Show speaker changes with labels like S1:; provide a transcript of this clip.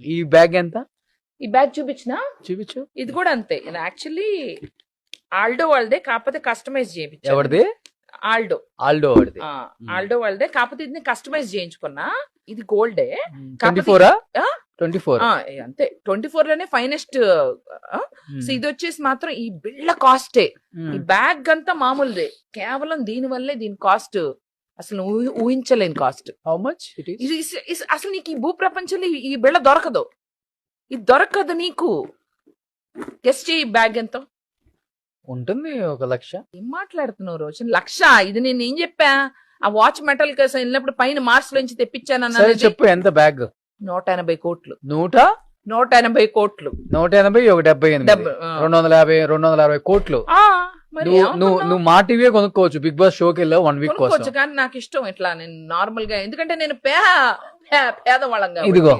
S1: ఈ బ్యాగ్ ఎంత?
S2: ఈ బ్యాగ్ చూపించిన?
S1: చూపించు.
S2: ఇది కూడా అంతే. యాక్చువల్లీ ఆల్డో వాళ్ళదే కాకపోతే కస్టమైజ్ చేయించాను.
S1: ఎవరిది?
S2: ఆల్డో.
S1: ఆల్డో
S2: ఆ, ఆల్డో వాళ్ళదే కాకపోతే ఇది కస్టమైజ్ చేయించుకున్నా. ఇది గోల్డే.
S1: ట్వంటీ ఫోరా?
S2: ఆ?
S1: Twenty four.
S2: అంతే. ట్వంటీ ఫోర్లోనే ఫైనెస్ట్ సో ఇది వచ్చేసి మాత్రం ఈ బిళ్ళ కాస్టే ఈ బ్యాగ్ అంతా మామూలుదే. కేవలం దీని వల్లే దీని కాస్ట్ అసలు ఊహి- ఊహించలేని కాస్ట్.
S1: హౌ మచ్
S2: అసలు నీకు ఈ భూ ప్రపంచంలో ఈ- బిళ్ళ దొరకదు. ఇది దొరకదు నీకు. గెస్ట్ ఈ బ్యాగ్ ఎంత?
S1: ఉంటుంది ఒక లక్ష.
S2: ఏం మాట్లాడుతున్నావు రోజు లక్ష? ఇది నేను ఏం చెప్పా? ఆ వాచ్ మెటల్ కోసం వెళ్ళినప్పుడు పైన మార్స్ నుంచి తెప్పించాను
S1: చెప్పు ఎంత బ్యాగ్?
S2: నూట ఎనభై కోట్లు.
S1: నూట?
S2: నూట ఎనభై కోట్లు.
S1: నూట ఎనభై ఒక డెబ్బై. రెండు వందల యాభై రెండు వందల అరవై కోట్లు.
S2: ఆ,
S1: నువ్వు నువ్వు? నువ్వు మా టీవీ కొనుక్కోవచ్చు బిగ్ బాస్ షోకి వెళ్ళావు వన్ వీక్ కోసం
S2: కానీ నాకు ఇష్టం ఇట్లా నేను నార్మల్గా ఎందుకంటే నేను పే పే- పేదవాళ్ళం కాబట్టి.
S1: ఇదిగో